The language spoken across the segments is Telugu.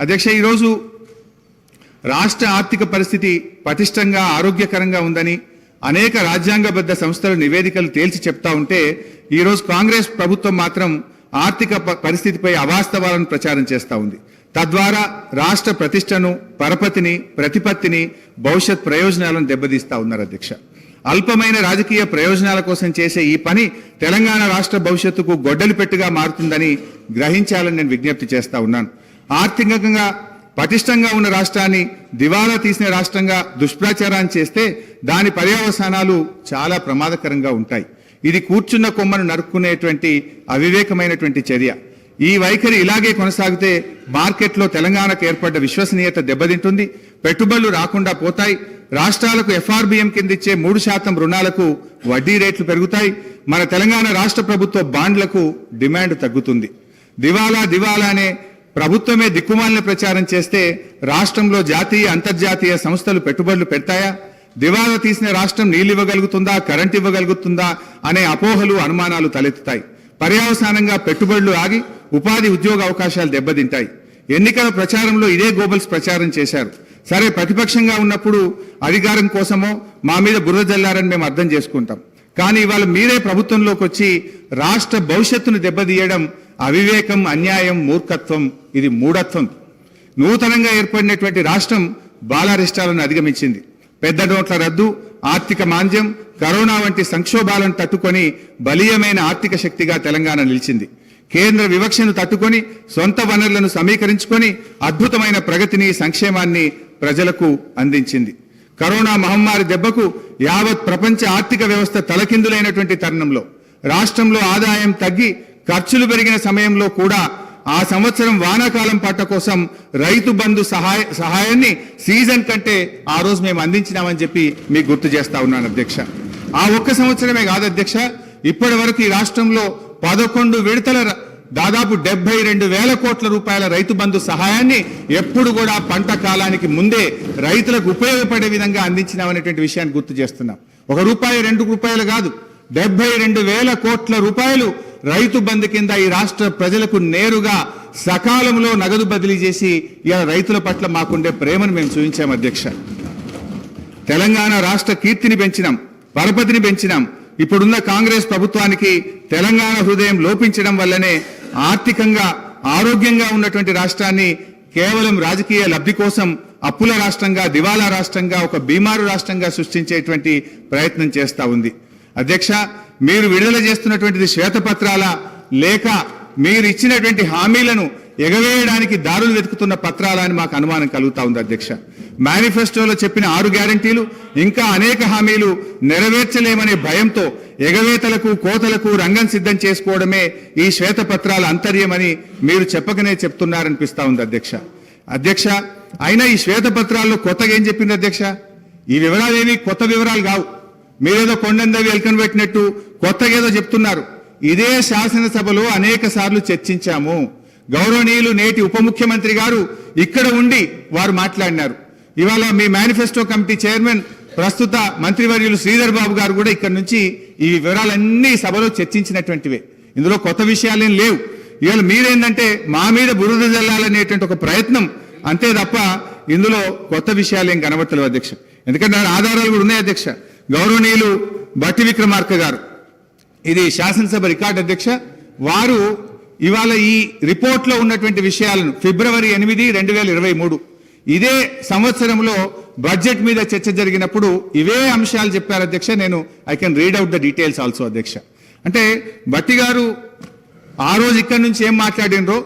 అధ్యక్ష ఈరోజు రాష్ట్ర ఆర్థిక పరిస్థితి పటిష్టంగా ఆరోగ్యకరంగా ఉందని అనేక రాజ్యాంగబద్ధ సంస్థల నివేదికలు తేల్చి చెప్తా ఉంటే ఈరోజు కాంగ్రెస్ ప్రభుత్వం మాత్రం ఆర్థిక ప- పరిస్థితిపై అవాస్తవాలను ప్రచారం చేస్తూ ఉంది. తద్వారా రాష్ట్ర ప్రతిష్టను పరపతిని ప్రతిపత్తిని భవిష్యత్ ప్రయోజనాలను దెబ్బతీస్తా ఉన్నారు అధ్యక్ష. అల్పమైన రాజకీయ ప్రయోజనాల కోసం చేసే ఈ పని తెలంగాణ రాష్ట్ర భవిష్యత్తుకు గొడ్డలి పెట్టుగా మారుతుందని గ్రహించాలని నేను విజ్ఞప్తి చేస్తా ఉన్నాను. ఆర్థికంగా పటిష్టంగా ఉన్న రాష్ట్రాన్ని దివాలా తీసిన రాష్ట్రంగా దుష్ప్రచారాన్ని చేస్తే దాని పర్యవసానాలు చాలా ప్రమాదకరంగా ఉంటాయి. ఇది కూర్చున్న కొమ్మను నరుక్కునేటువంటి అవివేకమైనటువంటి చర్య. ఈ వైఖరి ఇలాగే కొనసాగితే మార్కెట్లో తెలంగాణకు ఏర్పడ్డ విశ్వసనీయత దెబ్బతింటుంది పెట్టుబడులు రాకుండా పోతాయి రాష్ట్రాలకు ఎఫ్ఆర్బిఎం కింద ఇచ్చే మూడు శాతం రుణాలకు వడ్డీ రేట్లు పెరుగుతాయి మన తెలంగాణ రాష్ట్ర ప్రభుత్వ బాండ్లకు డిమాండ్ తగ్గుతుంది. దివాలా దివాలా అనే ప్రభుత్వమే దిక్కుమాలిన ప్రచారం చేస్తే రాష్ట్రంలో జాతీయ అంతర్జాతీయ సంస్థలు పెట్టుబడులు పెడతాయా? దివాలా తీసిన రాష్ట్రం నీళ్ళు ఇవ్వగలుగుతుందా కరెంట్ ఇవ్వగలుగుతుందా? అనే అపోహలు అనుమానాలు తలెత్తుతాయి. పర్యవసానంగా పెట్టుబడులు ఆగి ఉపాధి ఉద్యోగ అవకాశాలు దెబ్బతింటాయి. ఎన్నికల ప్రచారంలో ఇదే గోబల్స్ ప్రచారం చేశారు. సరే ప్రతిపక్షంగా ఉన్నప్పుడు అధికారం కోసమో మా మీద బుర్ర జల్లారని మేము అర్థం చేసుకుంటాం. కానీ ఇవాళ మీరే ప్రభుత్వంలోకి వచ్చి రాష్ట్ర భవిష్యత్తును దెబ్బతీయడం అవివేకం అన్యాయం మూర్ఖత్వం ఇది మూఢత్వం. నూతనంగా ఏర్పడినటువంటి రాష్ట్రం బాలారిష్టాలను అధిగమించింది. పెద్ద నోట్ల రద్దు ఆర్థిక మాంద్యం కరోనా వంటి సంక్షోభాలను తట్టుకొని బలీయమైన ఆర్థిక శక్తిగా తెలంగాణ నిలిచింది. కేంద్ర వివక్షను తట్టుకొని సొంత వనరులను సమీకరించుకొని అద్భుతమైన ప్రగతిని సంక్షేమాన్ని ప్రజలకు అందించింది. కరోనా మహమ్మారి దెబ్బకు యావత్ ప్రపంచ ఆర్థిక వ్యవస్థ తలకిందులైనటువంటి తరుణంలో రాష్ట్రంలో ఆదాయం తగ్గి ఖర్చులు పెరిగిన సమయంలో కూడా ఆ సంవత్సరం వానాకాలం పంట కోసం రైతు బంధు సహాయ సహాయాన్ని సీజన్ కంటే ఆ రోజు మేము అందించినామని చెప్పి మీకు గుర్తు చేస్తా ఉన్నాను అధ్యక్ష. ఆ ఒక్క సంవత్సరమే కాదు అధ్యక్ష ఇప్పటి వరకు ఈ రాష్ట్రంలో పదకొండు విడతల దాదాపు డెబ్బై రెండు వేల కోట్ల రూపాయల రైతు బంధు సహాయాన్ని ఎప్పుడు కూడా పంట కాలానికి ముందే రైతులకు ఉపయోగపడే విధంగా అందించినామనేటువంటి విషయాన్ని గుర్తు చేస్తున్నాం. ఒక రూపాయి రెండు రూపాయలు కాదు డెబ్బై రెండు వేల కోట్ల రూపాయలు రైతు బంధు కింద ఈ రాష్ట్ర ప్రజలకు నేరుగా సకాలంలో నగదు బదిలీ చేసి ఇలా రైతుల పట్ల మాకుండే ప్రేమను మేము చూపించాం అధ్యక్ష. తెలంగాణ రాష్ట్ర కీర్తిని పెంచినాం పరపతిని పెంచినాం. ఇప్పుడున్న కాంగ్రెస్ ప్రభుత్వానికి తెలంగాణ హృదయం లోపించడం వల్లనే ఆర్థికంగా ఆరోగ్యంగా ఉన్నటువంటి రాష్ట్రాన్ని కేవలం రాజకీయ లబ్ధి కోసం అప్పుల రాష్ట్రంగా దివాలా రాష్ట్రంగా ఒక బీమారు రాష్ట్రంగా సృష్టించేటువంటి ప్రయత్నం చేస్తా ఉంది. అధ్యక్ష మీరు విడుదల చేస్తున్నటువంటిది శ్వేతపత్రాల లేక మీరు ఇచ్చినటువంటి హామీలను ఎగవేయడానికి దారులు వెతుకుతున్న పత్రాల అని మాకు అనుమానం కలుగుతా ఉంది అధ్యక్ష. మేనిఫెస్టోలో చెప్పిన ఆరు గ్యారంటీలు ఇంకా అనేక హామీలు నెరవేర్చలేమనే భయంతో ఎగవేతలకు కోతలకు రంగం సిద్ధం చేసుకోవడమే ఈ శ్వేతపత్రాల అంతర్యమని మీరు చెప్పకనే చెప్తున్నారనిపిస్తా ఉంది అధ్యక్ష. అధ్యక్ష అయినా ఈ శ్వేతపత్రాల్లో కొత్తగా ఏం చెప్పింది అధ్యక్ష? ఈ వివరాలు కొత్త వివరాలు కావు. మీరేదో కొండందవి ఎల్కన్ పెట్టినట్టు కొత్తగా ఏదో చెప్తున్నారు. ఇదే శాసనసభలో అనేక సార్లు చర్చించాము. గౌరవనీయులు నేటి ఉప ముఖ్యమంత్రి గారు ఇక్కడ ఉండి వారు మాట్లాడినారు. ఇవాళ మీ మేనిఫెస్టో కమిటీ చైర్మన్ ప్రస్తుత మంత్రివర్యులు శ్రీధర్ బాబు గారు కూడా ఇక్కడ నుంచి ఈ వివరాలన్నీ సభలో చర్చించినటువంటివే. ఇందులో కొత్త విషయాలేం లేవు. ఇవాళ మీరేంటంటే మా మీద బురద జల్లాలనేటువంటి ఒక ప్రయత్నం అంతే తప్ప ఇందులో కొత్త విషయాలు ఏం అధ్యక్ష. ఎందుకంటే దాని ఆధారాలు కూడా ఉన్నాయి అధ్యక్ష. గౌరవనీయులు భట్టి విక్రమార్క గారు. ఇది శాసనసభ రికార్డ్ అధ్యక్ష. వారు ఇవాళ ఈ రిపోర్ట్లో ఉన్నటువంటి విషయాలను ఫిబ్రవరి ఎనిమిది రెండు వేల ఇరవై మూడు. ఇదే సంవత్సరంలో బడ్జెట్ మీద చర్చ జరిగినప్పుడు ఇవే అంశాలు చెప్పారు అధ్యక్ష. నేను I can read out the details also అధ్యక్ష. అంటే భట్టి గారు ఆ రోజు ఇక్కడి నుంచి ఏం మాట్లాడినరో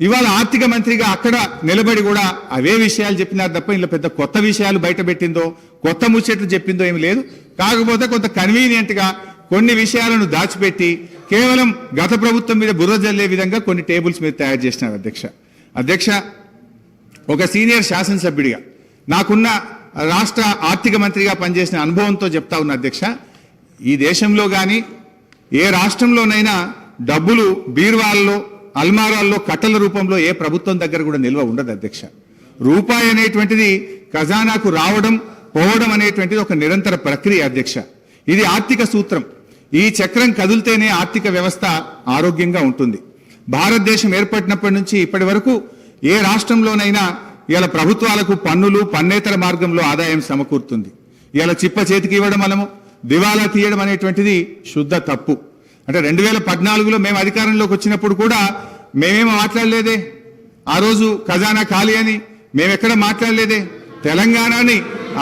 ఇవాళ ఆర్థిక మంత్రిగా అక్కడ నిలబడి కూడా అవే విషయాలు చెప్పినారు తప్ప ఇందులో పెద్ద కొత్త విషయాలు బయటపెట్టిందో కొత్త ముచ్చట్లు చెప్పిందో ఏమి లేదు. కాకపోతే కొంత కన్వీనియంట్గా కొన్ని విషయాలను దాచిపెట్టి కేవలం గత ప్రభుత్వం మీద బుర్ర జల్లే విధంగా కొన్ని టేబుల్స్ మీద తయారు చేసినారు అధ్యక్ష. అధ్యక్ష ఒక సీనియర్ శాసనసభ్యుడిగా నాకున్న రాష్ట్ర ఆర్థిక మంత్రిగా పనిచేసిన అనుభవంతో చెప్తా ఉన్న అధ్యక్ష ఈ దేశంలో కానీ ఏ రాష్ట్రంలోనైనా డబ్బులు బీర్వాల్లో అల్మారాల్లో కట్టల రూపంలో ఏ ప్రభుత్వం దగ్గర కూడా నిల్వ ఉండదు అధ్యక్ష. రూపాయి అనేటువంటిది ఖజానాకు రావడం పోవడం అనేటువంటిది ఒక నిరంతర ప్రక్రియ అధ్యక్ష. ఇది ఆర్థిక సూత్రం. ఈ చక్రం కదిలితేనే ఆర్థిక వ్యవస్థ ఆరోగ్యంగా ఉంటుంది. భారతదేశం ఏర్పడినప్పటి నుంచి ఇప్పటి వరకు ఏ రాష్ట్రంలోనైనా ఇవాళ ప్రభుత్వాలకు పన్నులు పన్నేతర మార్గంలో ఆదాయం సమకూరుతుంది. ఇవాళ చిప్ప చేతికి ఇవ్వడం మనము దివాలా తీయడం అనేటువంటిది శుద్ధ తప్పు. అంటే రెండు వేల పద్నాలుగులో మేము అధికారంలోకి వచ్చినప్పుడు కూడా మేమేమో మాట్లాడలేదే? ఆ రోజు ఖజానా ఖాళీ అని మేమెక్కడ మాట్లాడలేదే? తెలంగాణని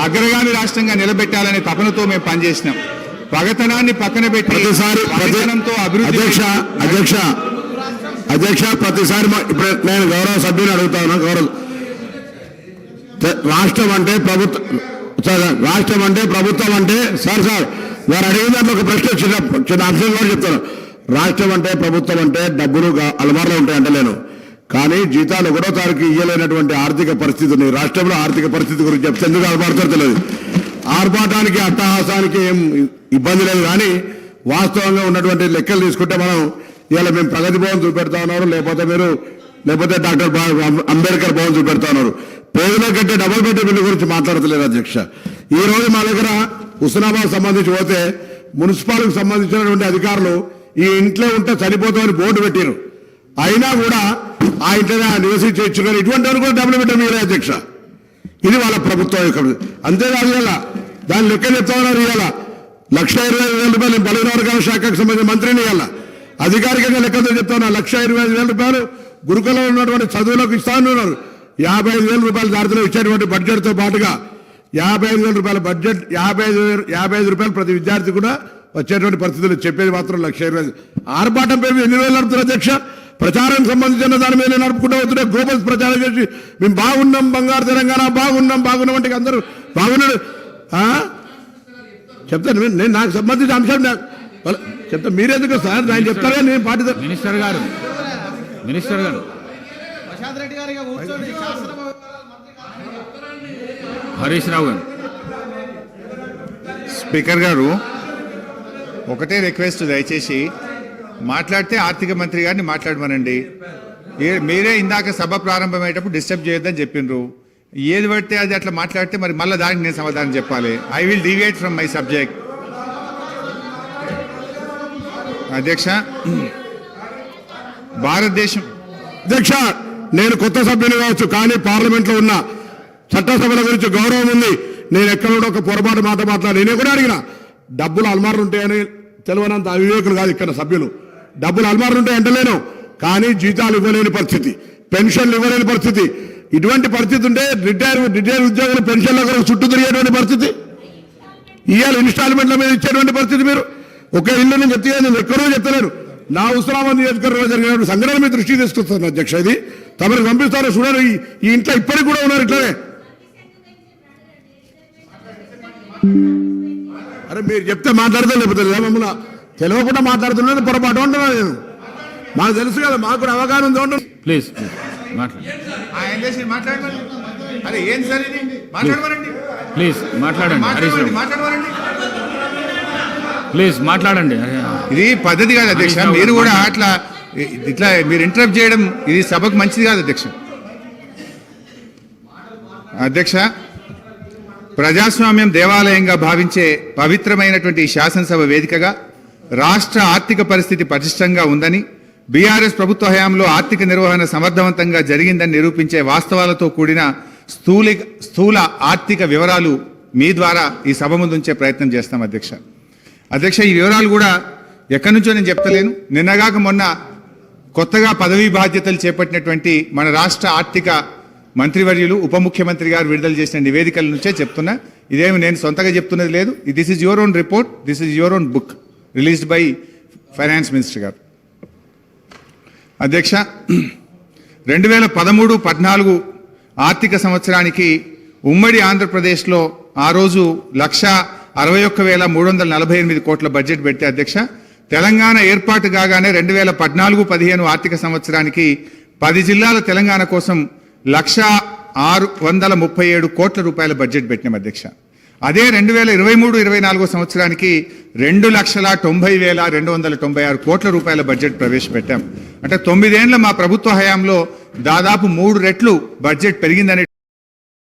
అగ్రగామి రాష్ట్రంగా నిలబెట్టాలనే తపనతో మేము పనిచేసినాం. పగతనాన్ని పక్కన పెట్టి ప్రతిసారి అభివృద్ధి అధ్యక్ష అధ్యక్ష అధ్యక్ష ప్రతిసారి ఇప్పుడు నేను గౌరవ సభ్యుని అడుగుతాను గౌరవ రాష్ట్రం అంటే ప్రభుత్వం రాష్ట్రం అంటే ప్రభుత్వం అంటే సార్ సార్ వారు అడిగిన ఒక ప్రశ్న చిన్న చిన్న అంశం కూడా చెప్తాను. రాష్ట్రం అంటే ప్రభుత్వం అంటే డబ్బులు గా- అలవారులో ఉంటాయి అంటలేను కానీ జీతాలు ఒకటో తారీఖు ఇయ్యలేనటువంటి ఆర్థిక పరిస్థితి ఉంది. రాష్ట్రంలో ఆర్థిక పరిస్థితి గురించి చెప్తే ఎందుకు అలవాటుతో తెలియదు. ఆర్భాటానికి అట్టహాసానికి ఏం ఇబ్బంది లేదు కానీ వాస్తవంగా ఉన్నటువంటి లెక్కలు తీసుకుంటే మనం ఇవాళ మేము ప్రగతి భవన్ చూపెడతా ఉన్నారు. లేకపోతే మీరు లేకపోతే డాక్టర్ అంబేద్కర్ భవన్ చూపెడతా ఉన్నారు. పేదల కంటే డబుల్ బెడ్ బిల్లు గురించి మాట్లాడతలేదు అధ్యక్ష. ఈ రోజు మా దగ్గర హుస్నాబాద్ సంబంధించి పోతే మున్సిపాలిటీకి సంబంధించినటువంటి అధికారులు ఈ ఇంట్లో ఉంటే చనిపోతామని బోర్డు పెట్టారు. అయినా కూడా ఆ ఇంట్లో నివసించవచ్చు కానీ ఇటువంటి వారు కూడా డబ్బులు పెట్టారు మీరే అధ్యక్ష? ఇది వాళ్ళ ప్రభుత్వం యొక్క అంతేకాదు ఇవాళ దాని లెక్క చెప్తా ఉన్నారు ఇవాళ. లక్ష ఇరవై ఐదు వేల రూపాయలు బలహీన వర్గాల శాఖకు సంబంధించిన మంత్రిని ఇవాళ. అధికారికంగా లెక్కతో చెప్తా ఉన్నారు లక్ష ఇరవై ఐదు వేల రూపాయలు గురుకులంలో ఉన్నటువంటి చదువులకు ఇస్తా ఉన్నారు యాభై ఐదు వేల రూపాయల దారిలో ఇచ్చేటువంటి బడ్జెట్తో పాటుగా యాభై ఐదు వేల రూపాయల బడ్జెట్ యాభై ఐదు వేల- యాభై ఐదు రూపాయలు ప్రతి విద్యార్థి కూడా వచ్చేటువంటి పరిస్థితులు చెప్పేది మాత్రం లక్ష ఇరవై ఆర్భాటం పేరు ఎన్ని వేలు నడుపుతారు అధ్యక్ష? ప్రచారం సంబంధించిన దాని మీద నడుపుకుంటూ అవుతుంటే గ్లోబల్ ప్రచారం చేసి మేము బాగున్నాం బంగారు తెలంగాణ బాగున్నాం బాగున్నాం అంటే అందరూ బాగున్నాడు. ఆ? చెప్తాను నేను- నేను నాకు సంబంధించిన అంశం నాకు చెప్తా మీరెందుకు సార్? ఆయన చెప్తారా నేను పాటి మినిస్టర్ గారు మినిస్టర్ గారు. హరీష్ రావు గారు. స్పీకర్ గారు ఒకటే రిక్వెస్ట్ దయచేసి మాట్లాడితే ఆర్థిక మంత్రి గారిని మాట్లాడమనండి. మీరే ఇందాక సభ ప్రారంభమయ్యేటప్పుడు డిస్టర్బ్ చేయొద్దని చెప్పిండ్రు. ఏది పడితే అది అట్లా మాట్లాడితే మరి మళ్ళీ దానికి నేను సమాధానం చెప్పాలి. I will deviate from my subject. అధ్యక్ష భారతదేశం అధ్యక్ష నేను కొత్త సభ్యుని కావచ్చు కానీ పార్లమెంట్లో ఉన్న చట్టసభల గురించి గౌరవం ఉంది. నేను ఎక్కడ ఒక పొరపాటు మాట మాట్లాడి నేను కూడా అడిగిన డబ్బులు అల్మార్లు ఉంటాయని తెలియనంత అవివేకులు కాదు ఇక్కడ సభ్యులు. డబ్బులు అల్మార్లు ఉంటాయి అంటలేను. కానీ జీతాలు ఇవ్వలేని పరిస్థితి. పెన్షన్లు ఇవ్వలేని పరిస్థితి. ఇటువంటి పరిస్థితి ఉంటే రిటైర్ రిటైర్ ఉద్యోగులు పెన్షన్ల కొరకు చుట్టూ తిరిగేటువంటి పరిస్థితి. ఇవాళ ఇన్స్టాల్మెంట్ల మీద ఇచ్చేటువంటి పరిస్థితి మీరు. ఒక ఇల్లు నేను చెప్తే నేను ఎక్కడో చెప్తలేను. నా ఉస్మానాబాద్ నియోజకవర్గంలో జరిగినటువంటి సంఘటన మీద దృష్టి తీసుకొస్తాను అధ్యక్ష ఇది. తమరు పంపిస్తారు చూడండి ఈ- ఈ ఇంట్లో ఇప్పటికి కూడా ఉన్నారు ఇట్లనే. అరే మీరు చెప్తే మాట్లాడతా లేకపోతే లేదా మమ్మల్ని తెలియకుండా మాట్లాడుతున్నాను పొరపాటు ఉంటున్నాను నేను. మాకు తెలుసు కదా మాకు కూడా అవగాహన ఉంది ఉంటుంది ప్లీజ్ అరే ఏం సార్ మాట్లాడమనండి. ప్లీజ్ మాట్లాడండి మాట్లాడమనండి ప్లీజ్ మాట్లాడండి. అరే, ఇది పద్ధతి కాదు అధ్యక్ష మీరు కూడా అట్లా ఇట్లా మీరు ఇంటరప్ట్ చేయడం ఇది సభకు మంచిది కాదు అధ్యక్ష. అధ్యక్ష ప్రజాస్వామ్యం దేవాలయంగా భావించే పవిత్రమైనటువంటి శాసనసభ వేదికగా రాష్ట్ర ఆర్థిక పరిస్థితి పటిష్టంగా ఉందని బీఆర్ఎస్ ప్రభుత్వ హయాంలో ఆర్థిక నిర్వహణ సమర్థవంతంగా జరిగిందని నిరూపించే వాస్తవాలతో కూడిన స్థూలి స్థూల ఆర్థిక వివరాలు మీ ద్వారా ఈ సభ ముందుంచే ప్రయత్నం చేస్తాం అధ్యక్ష. అధ్యక్ష ఈ వివరాలు కూడా ఎక్కడి నుంచో నేను చెప్తలేను. నిన్నగాక మొన్న కొత్తగా పదవీ బాధ్యతలు చేపట్టినటువంటి మన రాష్ట్ర ఆర్థిక మంత్రివర్యులు ఉప ముఖ్యమంత్రి గారు విడుదల చేసిన నివేదికల నుంచే చెప్తున్నా ఇదేమి నేను సొంతగా చెప్తున్నది లేదు. This is your own report this is your own book released by finance minister గారు. అధ్యక్ష రెండు వేల పదమూడు పద్నాలుగు ఆర్థిక సంవత్సరానికి ఉమ్మడి ఆంధ్రప్రదేశ్లో ఆ రోజు లక్ష అరవై ఒక్క వేల మూడు వందల నలభై ఎనిమిది కోట్ల బడ్జెట్ పెడితే అధ్యక్ష తెలంగాణ ఏర్పాటు కాగానే రెండు వేల పద్నాలుగు పదిహేను ఆర్థిక సంవత్సరానికి పది జిల్లాల తెలంగాణ కోసం లక్ష ఆరు వందల ముప్పై ఏడు కోట్ల రూపాయల బడ్జెట్ పెట్టినాం అధ్యక్ష. అదే రెండు వేల ఇరవై మూడు ఇరవై నాలుగో సంవత్సరానికి రెండు లక్షల తొంభై వేల రెండు వందల తొంభై ఆరు కోట్ల రూపాయల బడ్జెట్ ప్రవేశపెట్టాం. అంటే తొమ్మిదేండ్ల మా ప్రభుత్వ హయాంలో దాదాపు మూడు రెట్లు బడ్జెట్ పెరిగిందనే